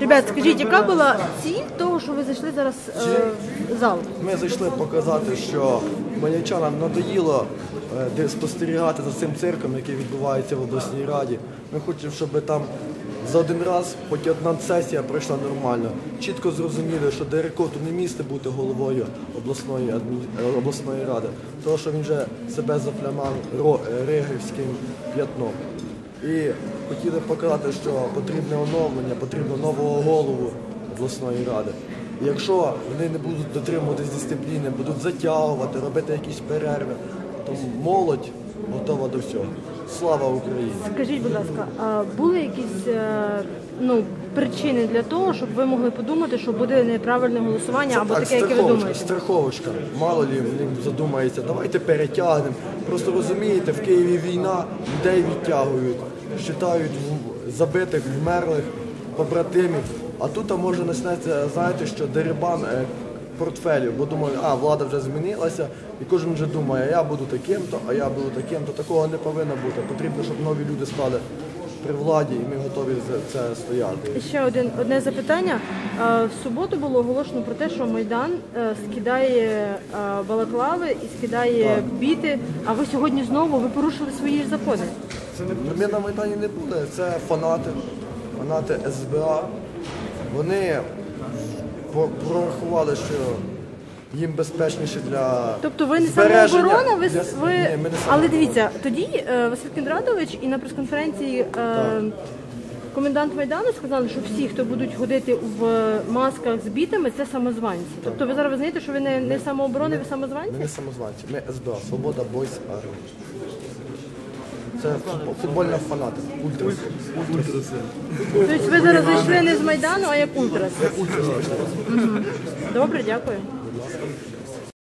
Ребят, скажіть, яка була ціль того, що ви зайшли зараз е, в зал? Ми зайшли показати, що хмельничанам надоїло е, де спостерігати за цим цирком, який відбувається в обласній раді. Ми хочемо, щоб там за один раз хоч одна сесія пройшла нормально. Чітко зрозуміли, що Дерекоту не місце бути головою обласної адмі- е, обласної ради, тому що він вже себе заплямав ро- е, ригівським п'ятном. І хотіли показати, що потрібне оновлення, потрібно нового голову обласної ради. І якщо вони не будуть дотримуватись дисципліни, будуть затягувати, робити якісь перерви, то молодь готова до всього. Слава Україні! Скажіть, будь ласка, а були якісь ну, причини для того, щоб ви могли подумати, що буде неправильне голосування або так, таке, яке ви думаєте? страховочка. Мало лі задумається, давайте перетягнемо. Просто розумієте, в Києві війна, людей відтягують, вважають забитих, вмерлих побратимів. А тут може почнеться, знаєте, що дерибан е, портфелів, бо думаю, а влада вже змінилася, і кожен вже думає, а я буду таким-то, а я буду таким-то. Такого не повинно бути. Потрібно, щоб нові люди стали при владі, і ми готові за це стояти. Ще один одне запитання. Е, В суботу було оголошено про те, що Майдан е, скидає е, балаклави і скидає біти. А ви сьогодні знову ви порушили свої ж закони. Ми на Майдані не були, це фанати, фанати СБА. Вони прорахували, що їм безпечніше для Тобто ви не збереження- самооборона, ви, для- ви... Ні, ми не але самооборона. дивіться, тоді е, Василь Кіндратович і на прес-конференції е, комендант Майдану сказали, що всі, хто будуть ходити в масках з бітами, це самозванці. Тобто ви зараз визнаєте, що ви не, не самооборони, ви самозванці? Ми не самозванці, ми СБА, Свобода Бойс Армія. Це футбол- футбольна фанати. Ультрас. Тобто ви зараз зайшли не з Майдану, а як. Ультрас. Добре, дякую. Thank you.